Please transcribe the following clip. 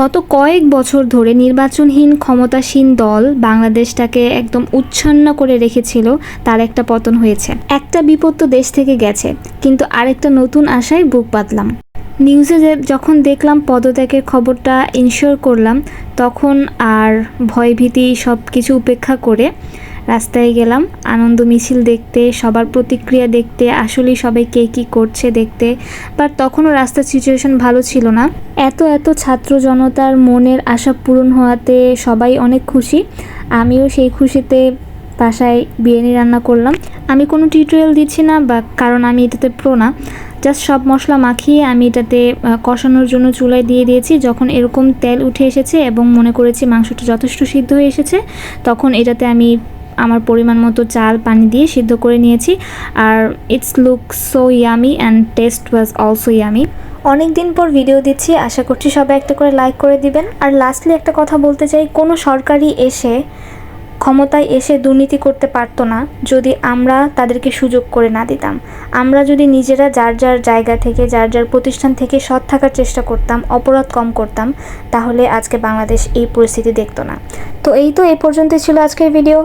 গত কয়েক বছর ধরে নির্বাচনহীন ক্ষমতাসীন দল বাংলাদেশটাকে একদম উচ্ছন্ন করে রেখেছিল, তার একটা পতন হয়েছে। একটা বিপদ তো দেশ থেকে গেছে, কিন্তু আরেকটা নতুন আশায় বুক পাতলাম নিউজে যখন দেখলাম পদত্যাগের খবরটা ইনশিওর করলাম, তখন আর ভয়ভীতি সব কিছু উপেক্ষা করে রাস্তায় গেলাম। আনন্দ মিছিল দেখতে, সবার প্রতিক্রিয়া দেখতে আসলেই সবাই কে কী করছে দেখতে। বাট তখনও রাস্তার সিচুয়েশন ভালো ছিল না। এত এত ছাত্র জনতার মনের আশা পূরণ হওয়াতে সবাই অনেক খুশি। আমিও সেই খুশিতে বাসায় বিরিয়ানি রান্না করলাম। আমি কোনো টিউটোরিয়াল দিচ্ছি না বা কারণ আমি এটাতে প্রো না। জাস্ট সব মশলা মাখিয়ে আমি এটাতে কষানোর জন্য চুলায় দিয়ে দিয়েছি। যখন এরকম তেল উঠে এসেছে এবং মনে করেছি মাংসটা যথেষ্ট সিদ্ধ হয়ে এসেছে, তখন এটাতে আমি আমার পরিমাণ মতো চাল, পানি দিয়ে সিদ্ধ করে নিয়েছি। আর it's look so yummy and taste was also yummy অনেক দিন পর ভিডিও দিচ্ছি, আশা করছি সবাই একটা করে লাইক করে দিবেন। আর লাস্টলি একটা কথা বলতে চাই, কোনো সরকারি এসে, ক্ষমতায় এসে দুর্নীতি করতে পারতো না যদি আমরা তাদেরকে সুযোগ করে না দিতাম। আমরা যদি নিজেরা যার যার জায়গা থেকে, যার যার প্রতিষ্ঠান থেকে সৎ থাকার চেষ্টা করতাম, অপরাধ কম করতাম, তাহলে আজকে বাংলাদেশ এই পরিস্থিতি দেখতো না। তো এই তো এই পর্যন্তই ছিল আজকের ভিডিও